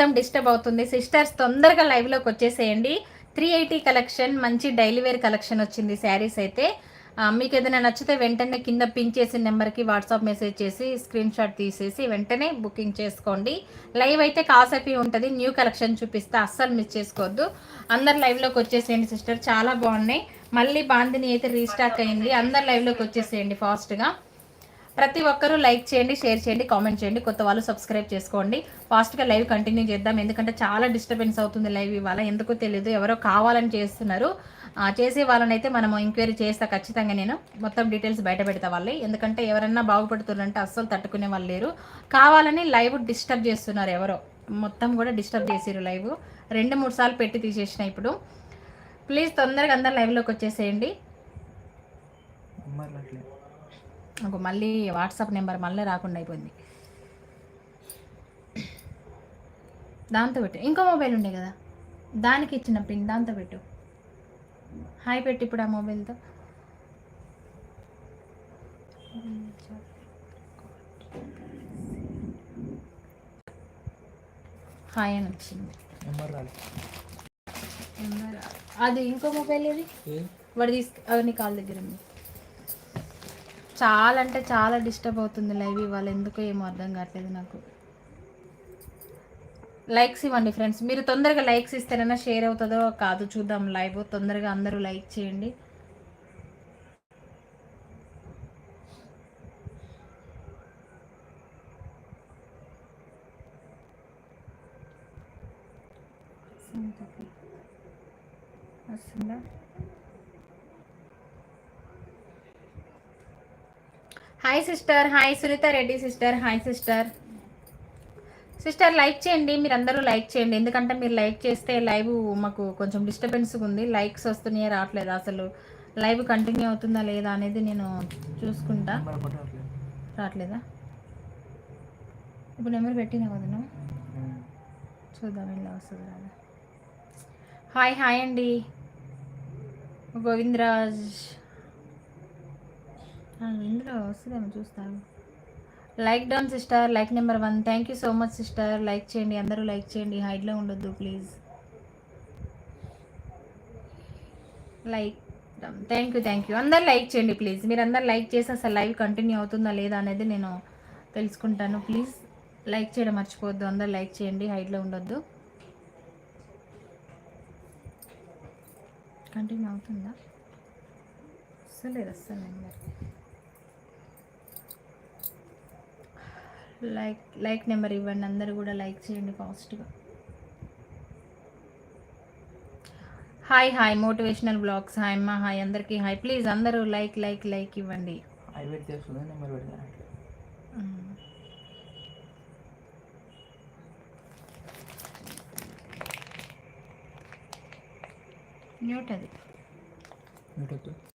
మొత్తం డిస్టర్బ్ అవుతుంది. సిస్టర్స్ తొందరగా లైవ్లోకి వచ్చేసేయండి. త్రీ ఎయిటీ కలెక్షన్ మంచి డైలీ వేర్ కలెక్షన్ వచ్చింది శారీస్ అయితే. మీకు ఏదైనా నచ్చితే వెంటనే కింద పిన్ చేసిన నెంబర్కి వాట్సాప్ మెసేజ్ చేసి స్క్రీన్ షాట్ తీసేసి వెంటనే బుకింగ్ చేసుకోండి. లైవ్ అయితే కాసేపీ ఉంటుంది. న్యూ కలెక్షన్ చూపిస్తే అస్సలు మిస్ చేసుకోవద్దు. అందరు లైవ్లోకి వచ్చేసేయండి సిస్టర్. చాలా బాగున్నాయి. మళ్ళీ బాందిని అయితే రీస్టాక్ అయింది. అందరు లైవ్లోకి వచ్చేసేయండి ఫాస్ట్గా ప్రతి ఒక్కరూ లైక్ చేయండి షేర్ చేయండి కామెంట్ చేయండి. కొత్త వాళ్ళు సబ్స్క్రైబ్ చేసుకోండి. ఫాస్ట్గా లైవ్ కంటిన్యూ చేద్దాం. ఎందుకంటే చాలా డిస్టర్బెన్స్ అవుతుంది లైవ్ ఇవాళ. ఎందుకో తెలియదు ఎవరో కావాలని చేస్తున్నారు. చేసే వాళ్ళని అయితే మనం ఎంక్వైరీ చేస్తా ఖచ్చితంగా నేను. మొత్తం డీటెయిల్స్ బయట పెడతా వాళ్ళు ఎందుకంటే ఎవరన్నా బాగుపడుతున్నారంటే అస్సలు తట్టుకునే వాళ్ళు లేరు. కావాలని లైవ్ డిస్టర్బ్ చేస్తున్నారు ఎవరో. మొత్తం కూడా డిస్టర్బ్ చేసారు లైవ్. రెండు మూడు సార్లు పెట్టి తీసేసిన ఇప్పుడు. ప్లీజ్ తొందరగా అందరు లైవ్లోకి వచ్చేసేయండి. అట్లే నాకు మళ్ళీ వాట్సాప్ నెంబర్ మళ్ళీ రాకుండా అయిపోయింది. దాంతో పెట్టు. ఇంకో మొబైల్ ఉండే కదా? దానికి ఇచ్చిన పిన్ దాంతో పెట్టు. హాయ్ పెట్టు ఇప్పుడు ఆ మొబైల్తో. హాయ్ అని వచ్చింది. అది ఇంకో మొబైల్ ఏది? వాడు తీసుకు నీ కాల్ దగ్గర ఉంది. చాలా అంటే చాలా డిస్టర్బ్ అవుతుంది లైవ్ ఇవాళ. ఎందుకో ఏమో అర్థం కావట్లేదు నాకు. లైక్స్ ఇవ్వండి ఫ్రెండ్స్. మీరు తొందరగా లైక్స్ ఇస్తేనైనా షేర్ అవుతుందో కాదు చూద్దాం లైవ్. తొందరగా అందరూ లైక్ చేయండి వస్తుందా hi sister hi Sunitha Reddy sister hi sister sister like చేయండి. మీరు అందరూ లైక్ చేయండి. ఎందుకంటే మీరు లైక్ చేస్తే లైవ్ మాకు కొంచెం డిస్టర్బెన్స్గా ఉంది. లైక్స్ వస్తున్నాయో రావట్లేదు? అసలు లైవ్ కంటిన్యూ అవుతుందా లేదా అనేది నేను చూసుకుంటా. రావట్లేదా? ఇప్పుడు నెంబర్ పెట్టినా వదను చూద్దాం ఇలా వస్తుంది రాదా? హాయ్ హాయ్ అండి. గోవిందరాజ్. ఇందులో వస్తుందేమో చూస్తాను. Like down sister like number one thank you so much sister like చేయండి అందరూ లైక్ చేయండి. హైడ్లో ఉండొద్దు please like thank you thank you అందరు లైక్ చేయండి ప్లీజ్ మీరు అందరు లైక్ చేసి అసలు లైవ్ కంటిన్యూ అవుతుందా లేదా అనేది నేను తెలుసుకుంటాను ప్లీజ్ లైక్ చేయడం మర్చిపోవద్దు. అందరు లైక్ చేయండి హైట్లో ఉండొద్దు. కంటిన్యూ అవుతుందా? అస్సలేదు అస్సలు లైక్ లైక్ నెంబర్ ఇవ్వండి. అందరు కూడా లైక్ చేయండి ఫాస్ట్గా. Hi hi. Motivational blogs. Hi అమ్మా హాయ్ అందరికీ. హాయ్. ప్లీజ్ అందరూ లైక్ లైక్ లైక్ ఇవ్వండి. మ్యూట్ అది. మ్యూట్ అవుతుంది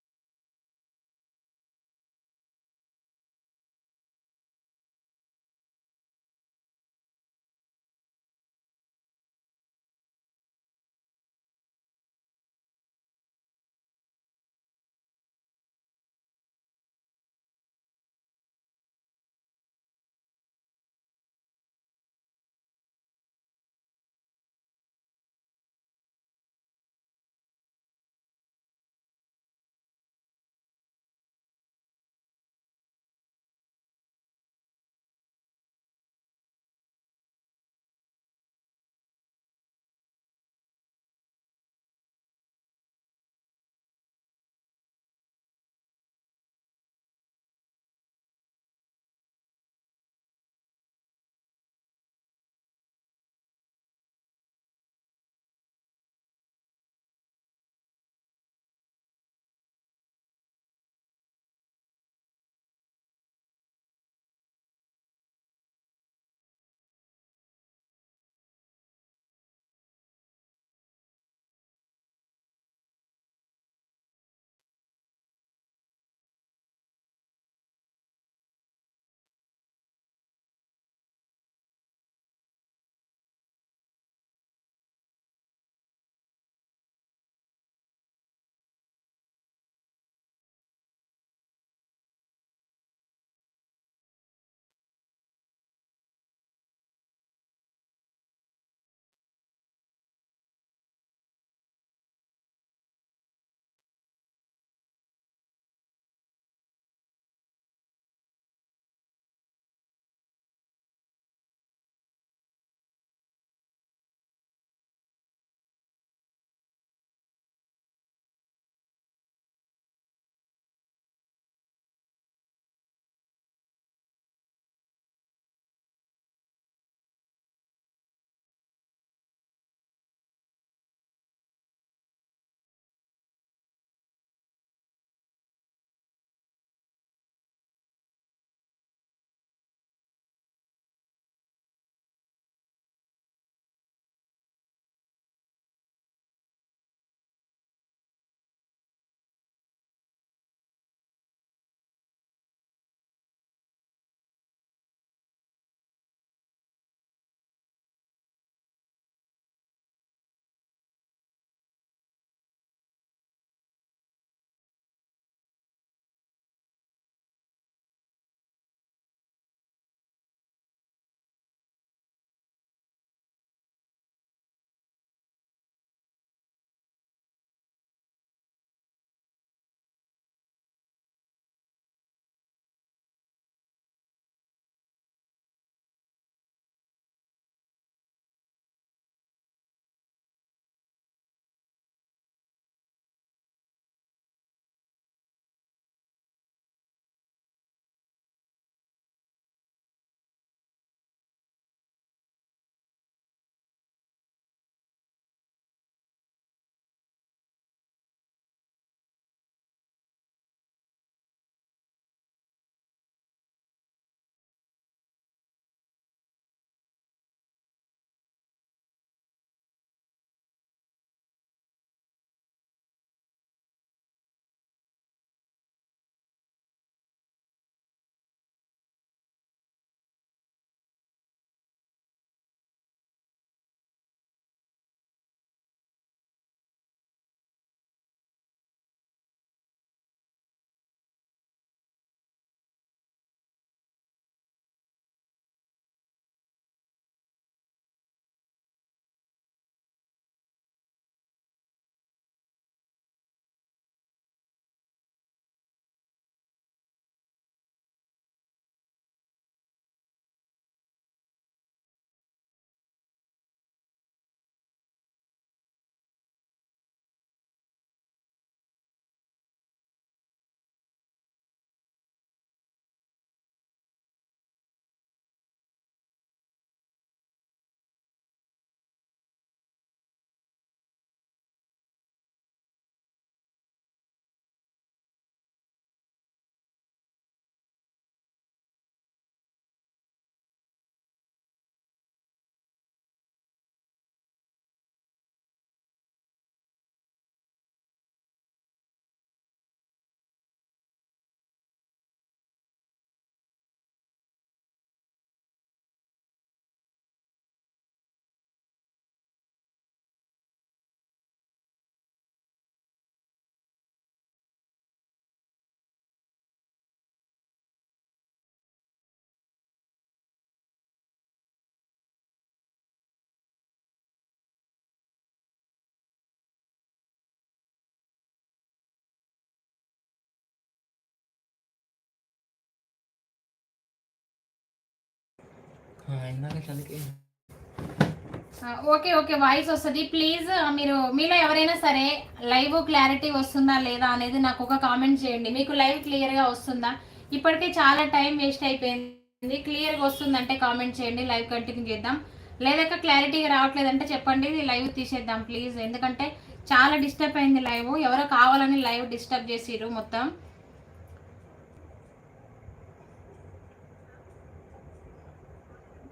ఓకే ఓకే వాయిస్ వస్తుంది. ప్లీజ్ మీరు మీలో ఎవరైనా సరే లైవ్ క్లారిటీ వస్తుందా లేదా అనేది నాకు ఒక కామెంట్ చేయండి. మీకు లైవ్ క్లియర్గా వస్తుందా? ఇప్పటికే చాలా టైం వేస్ట్ అయిపోయింది. క్లియర్గా వస్తుందంటే కామెంట్ చేయండి. లైవ్ కంటిన్యూ చేద్దాం. లేదాక క్లారిటీగా రావట్లేదంటే చెప్పండి. లైవ్ తీసేద్దాం ప్లీజ్ ఎందుకంటే చాలా డిస్టర్బ్ అయింది లైవ్ ఎవరో కావాలని లైవ్ డిస్టర్బ్ చేసిర్రు మొత్తం.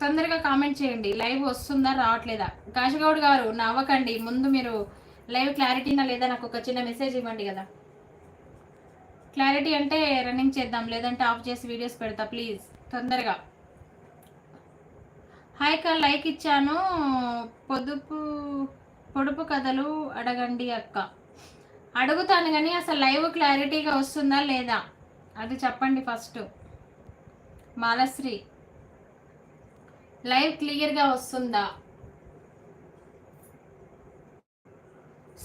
తొందరగా కామెంట్ చేయండి. లైవ్ వస్తుందా రావట్లేదా? కాశగౌడ్ గారు నవ్వకండి. ముందు మీరు లైవ్ క్లారిటీనా లేదా? నాకు ఒక చిన్న మెసేజ్ ఇవ్వండి కదా. క్లారిటీ అంటే రన్నింగ్ చేద్దాం లేదంటే ఆఫ్ చేసి వీడియోస్ పెడతా ప్లీజ్. తొందరగా. హాయ్ కా లైక్ ఇచ్చాను. పొదుపు పొడుపు కథలు అడగండి అక్క. అడుగుతాను కానీ అసలు లైవ్ క్లారిటీగా వస్తుందా లేదా? అది చెప్పండి ఫస్ట్. మాలశ్రీ. లైవ్ క్లియర్గా వస్తుందా?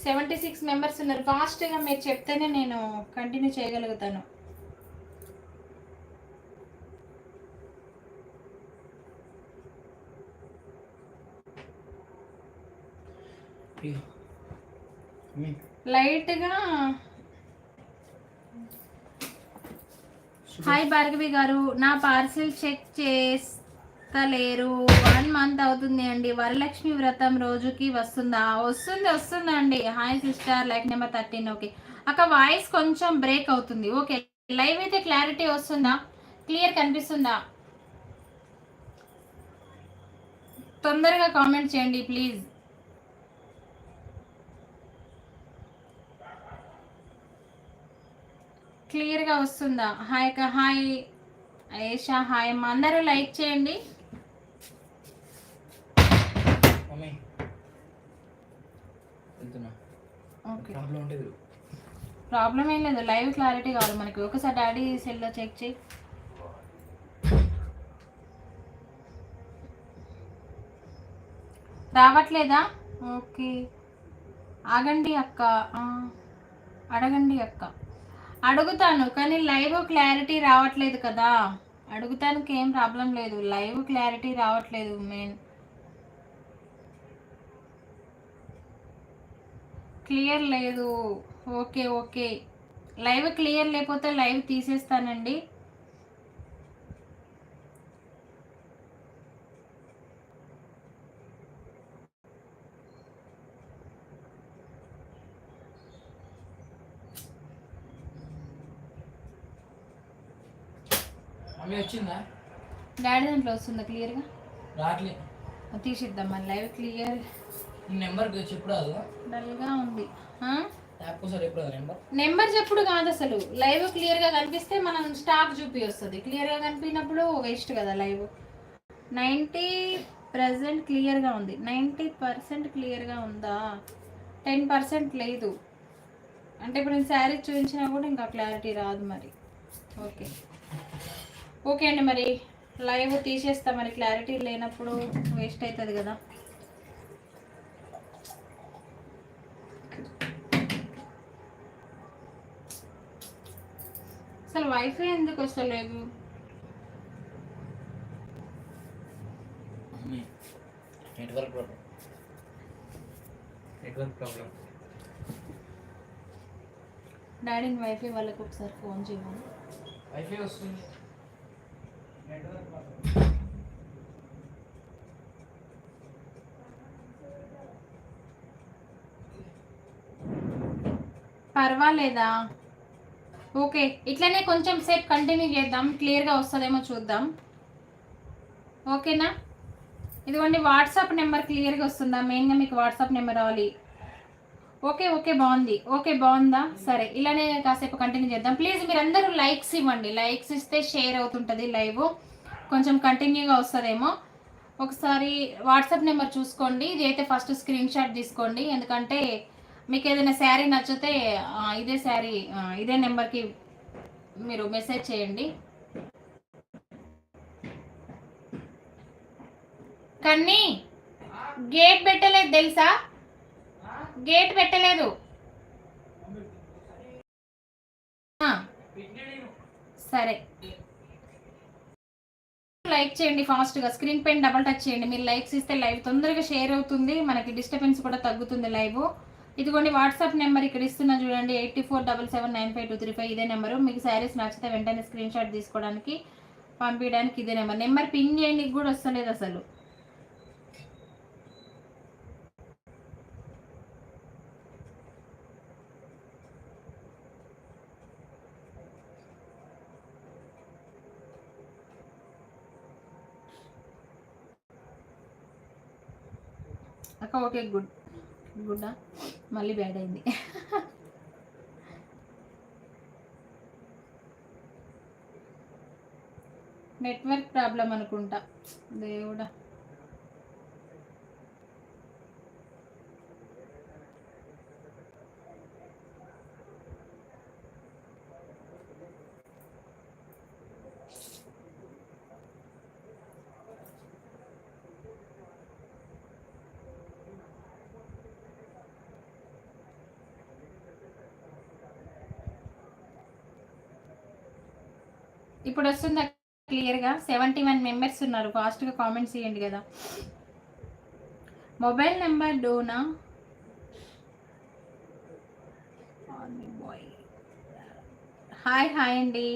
సెవెంటీ సిక్స్ మెంబర్స్ ఉన్నారు. ఫాస్ట్గా మీరు చెప్తేనే నేను కంటిన్యూ చేయగలుగుతాను. లైట్గా. హాయ్ భార్గవి గారు. నా పార్సిల్ చెక్ లేరు వన్ మంత్ అవుతుంది అండి. వరలక్ష్మి వ్రతం రోజుకి వస్తుందా? వస్తుంది వస్తుందండి. అండి hi sister like number thirteen okay అక్క వాయిస్ కొంచెం బ్రేక్ అవుతుంది. ఓకే లైవ్ అయితే క్లారిటీ వస్తుందా? క్లియర్ కనిపిస్తుందా? తొందరగా కామెంట్ చేయండి ప్లీజ్ క్లియర్గా వస్తుందా? హాయ్ అక్క. హాయ్ ఏషా హాయ్ అమ్మ. అందరూ లైక్ చేయండి. మమ్మీ. వెళ్తున్నా. ఓకే. ప్రాబ్లం ఉంటుంది ప్రాబ్లం ఏం లేదు. లైవ్ క్లారిటీ కావాలి మనకి. ఒకసారి డాడీ సెల్లో చెక్ చేయి. రావట్లేదా? ఓకే. ఆగండి అక్క. అడగండి అక్క. అడుగుతాను కానీ లైవ్ క్లారిటీ రావట్లేదు కదా. అడుగుతానికి ఏం ప్రాబ్లం లేదు. లైవ్ క్లారిటీ రావట్లేదు మెయిన్. క్లియర్ లేదు. Okay okay. లైవ్ క్లియర్ లేకపోతే లైవ్ తీసేస్తానండి. వచ్చిందా? డాడీ దాంట్లో వస్తుందా క్లియర్గా? రాట్లే తీసిద్దాం మన లైవ్ క్లియర్. ఈ నెంబర్కి చెప్పుడు డల్గా ఉంది. నెంబర్? నెంబర్ చెప్పుడు కాదు అసలు. లైవ్ క్లియర్గా కనిపిస్తే మనం స్టాక్ చూపి వస్తుంది క్లియర్గా కనిపినప్పుడు వేస్ట్ కదా లైవ్. నైంటీ ప్రజెంట్ క్లియర్గా ఉంది. నైంటీ పర్సెంట్ క్లియర్గా ఉందా? టెన్ పర్సెంట్ లేదు. అంటే ఇప్పుడు నేను శారీ చూపించినా కూడా ఇంకా క్లారిటీ రాదు మరి. ఓకే. ఓకే అండి మరి. లైవ్ తీసేస్తా మరి. క్లారిటీ లేనప్పుడు వేస్ట్ అవుతుంది కదా. అసలు వైఫై ఎందుకు వస్తలేదు నెట్వర్క్ ప్రాబ్లం నెట్వర్క్ ప్రాబ్లం డాడీని వైఫై వాళ్ళకి ఒకసారి ఫోన్ చేయమని. వైఫై వస్తుంది. లేదా ఓకే ఇట్లనే కొంచెం సేపు కంటిన్యూ చేద్దాం. క్లియర్గా వస్తుందేమో చూద్దాం. ఓకేనా? ఇదిగోండి వాట్సాప్ నెంబర్ క్లియర్గా వస్తుందా? మెయిన్గా మీకు వాట్సాప్ నెంబర్ రావాలి. ఓకే ఓకే బాగుంది. ఓకే బాగుందా? సరే ఇలానే కాసేపు కంటిన్యూ చేద్దాం. ప్లీజ్ మీరందరూ లైక్స్ ఇవ్వండి. లైక్స్ ఇస్తే షేర్ అవుతుంటుంది లైవ్. కొంచెం కంటిన్యూగా వస్తుందేమో. ఒకసారి వాట్సాప్ నెంబర్ చూసుకోండి. ఇది అయితే ఫస్ట్ స్క్రీన్ షాట్ తీసుకోండి. ఎందుకంటే మీకు ఏదైనా శారీ నచ్చితే ఇదే శారీ ఇదే నెంబర్కి మీరు మెసేజ్ చేయండి. కన్నీ గేట్ పెట్టలేదు తెలుసా? గేట్ పెట్టలేదు. సరే. లైక్ చేయండి ఫాస్ట్గా స్క్రీన్ పైన డబల్ టచ్ చేయండి. మీరు లైక్స్ ఇస్తే లైవ్ తొందరగా షేర్ అవుతుంది మనకి డిస్టర్బెన్స్ కూడా తగ్గుతుంది లైవ్. ఇదిగోండి వాట్సాప్ నెంబర్ ఇక్కడ ఇస్తున్నా చూడండి eighty four double seven nine five two three five ఇదే నెంబరు. మీకు శారీస్ నచ్చితే వెంటనే స్క్రీన్ షాట్ తీసుకోవడానికి పంపించడానికి ఇదే నెంబర్. నెంబర్ పిన్ చేయడానికి కూడా వస్తలేదు అసలు. అక్క ఓకే గుడ్. గుడ్డా? మళ్ళీ బ్యాడ్ అయింది. నెట్వర్క్ ప్రాబ్లం అనుకుంటా. దేవుడా. ఇప్పుడు వస్తుందా క్లియర్గా? సెవెంటీ వన్ మెంబర్స్ ఉన్నారు. ఫాస్ట్గా కామెంట్స్ చేయండి కదా. Mobile number Donna? Hi hi అండి.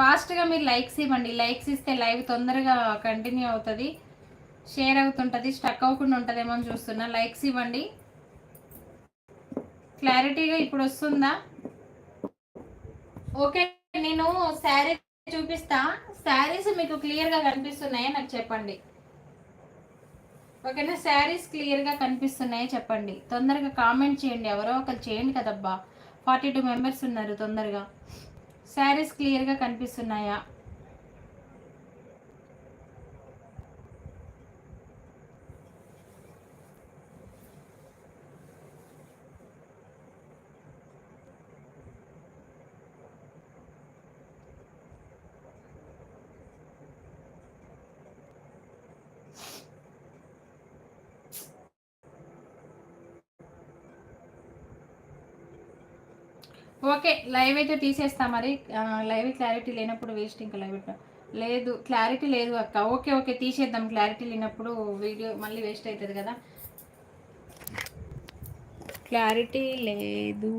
ఫాస్ట్గా మీరు లైక్స్ ఇవ్వండి. లైక్స్ ఇస్తే లైవ్ తొందరగా కంటిన్యూ అవుతుంది. షేర్ అవుతుంటుంది స్టక్ అవ్వకుండా ఉంటుందేమో అని చూస్తున్నా. లైక్స్ ఇవ్వండి. క్లారిటీగా ఇప్పుడు వస్తుందా? ఓకే నేను శారీ చూపిస్తా. శారీస్ మీకు క్లియర్గా కనిపిస్తున్నాయా నాకు చెప్పండి. ఓకేనా? శారీస్ క్లియర్గా కనిపిస్తున్నాయా చెప్పండి. తొందరగా కామెంట్ చేయండి ఎవరో ఒకరు చేయండి కదబ్బా. ఫార్టీ టూ మెంబర్స్ ఉన్నారు తొందరగా. శారీస్ క్లియర్గా కనిపిస్తున్నాయా? ఓకే లైవ్ అయితే తీసేస్తా మరి. లైవ్ క్లారిటీ లేనప్పుడు వేస్ట్ ఇంకా లైవ్ పెట్ట- లేదు క్లారిటీ లేదు అక్క. ఓకే ఓకే తీసేద్దాం. క్లారిటీ లేనప్పుడు వీడియో మళ్ళీ వేస్ట్ అవుతుంది కదా. క్లారిటీ లేదు.